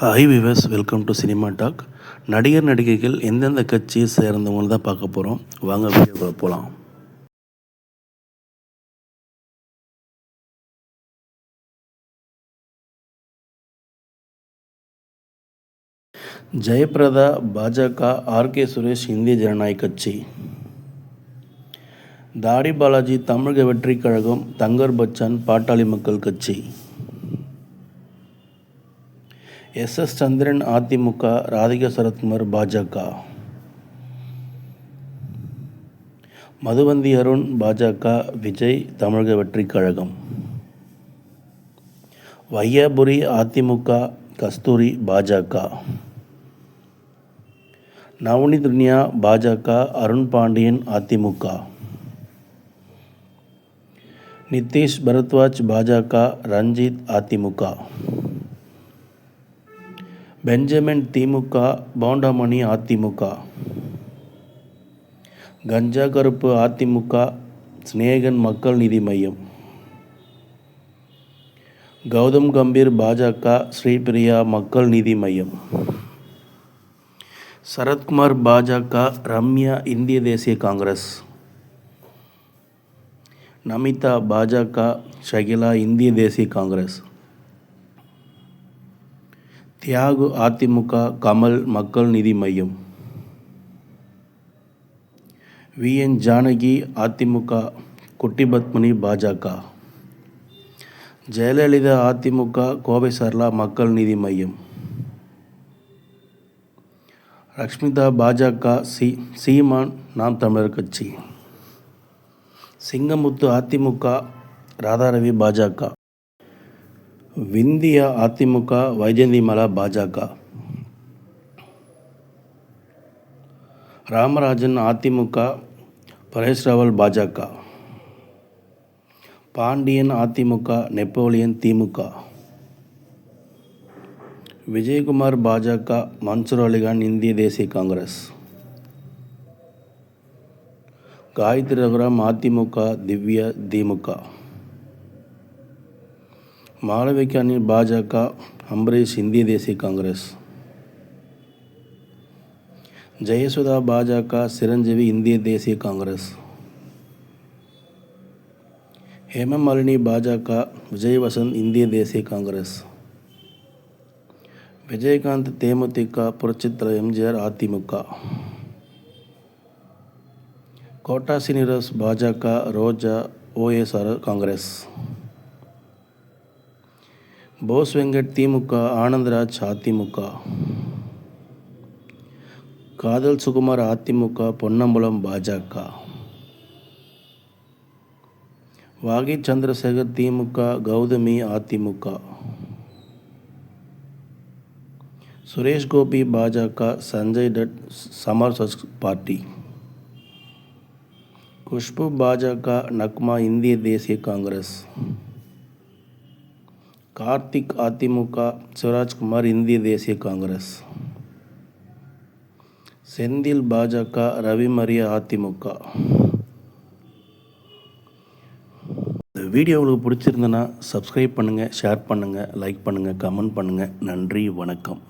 Hi viewers welcome to cinema talk நடிகர் நடிகைகள் எந்தெந்த கட்சியை சேர்ந்தவங்க தான் பார்க்க போகிறோம் வாங்க வீடியோக்குள்ள போகலாம் ஜெயபிரதா பாஜக ஆர்கே சுரேஷ் இந்திய ஜனநாயக கட்சி. தாடி பாலாஜி தமிழக வெற்றிக் கழகம் தங்கர் பச்சன் பாட்டாளி மக்கள் கட்சி. எஸ் எஸ் சந்திரன் அதிமுக ராதிகா சரத்குமார் பாஜக. மதுவந்தி அருண் பாஜக விஜய் தமிழக வெற்றிக் கழகம். வையாபுரி அதிமுக கஸ்தூரி பாஜக. நவனி துன்யா பாஜக அருண் பாண்டியன் அதிமுக. நிதிஷ் பரத்வாஜ் பாஜக ரஞ்சித் அதிமுக. பெஞ்சமின் திமுக பவுண்டாமணி அதிமுக. கஞ்சா கருப்பு அதிமுக சிநேகன் மக்கள் நீதி மையம். கௌதம் கம்பீர் பாஜக ஸ்ரீபிரியா மக்கள் நீதி மையம். சரத்குமார் பாஜக ரம்யா இந்திய தேசிய காங்கிரஸ். நமிதா பாஜக ஷகிலா இந்திய தேசிய காங்கிரஸ். தியாகு அதிமுக கமல் மக்கள் நிதி மையம். வி. என். ஜானகி அதிமுக குட்டி பத்மினி பாஜக. ஜெயலலிதா அதிமுக கோவை சர்லா மக்கள் நீதி மையம். லக்ஷ்மிதா பாஜக சி. சீமான் நாம் தமிழர் கட்சி. சிங்கமுத்து அதிமுக ராதாரவி பாஜக. விந்தியா அதிமுக வைஜந்திமலா பாஜக. ராமராஜன் அதிமுக பரேஷ் ராவல் பாஜக. பாண்டியன் அதிமுக நெப்போலியன் திமுக. விஜயகுமார் பாஜக மன்சூர் அலிகான் இந்திய தேசிய காங்கிரஸ். காயத்ரி ரகுராம் அதிமுக திவ்யா திமுக. மாளவிகானி பாஜக அம்பரீஷ் இந்திய தேசிய காங்கிரஸ். ஜெயசுதா பாஜக சிரஞ்சீவி இந்திய தேசிய காங்கிரஸ். ஹேமமாலினி பாஜக விஜயவசந்த் இந்திய தேசிய காங்கிரஸ். விஜயகாந்த் தேமுதிக புரட்சித்தலைவர் எம்ஜிஆர் அதிமுக. கோட்டா சீனிவாஸ் பாஜக ரோஜா ஓஎஸ்ஆர் காங்கிரஸ். போஸ் வெங்கட் திமுக ஆனந்தராஜ் அதிமுக. காதல் சுகுமார் அதிமுக பொன்னம்பலம் பாஜக. வாகி சந்திரசேகர் திமுக கௌதமி அதிமுக. சுரேஷ் கோபி பாஜக சஞ்சய் தட் சமாஜ் பார்ட்டி குஷ்பு பாஜக நக்மா இந்திய தேசிய காங்கிரஸ். கார்த்திக் அதிமுக சிவராஜ்குமார் இந்திய தேசிய காங்கிரஸ். செந்தில் பாஜக ரவி மரியா அதிமுக. இந்த வீடியோ உங்களுக்கு பிடிச்சிருந்தனா சப்ஸ்கிரைப் பண்ணுங்கள் ஷேர் பண்ணுங்கள் லைக் பண்ணுங்கள் கமெண்ட் பண்ணுங்கள் நன்றி வணக்கம்.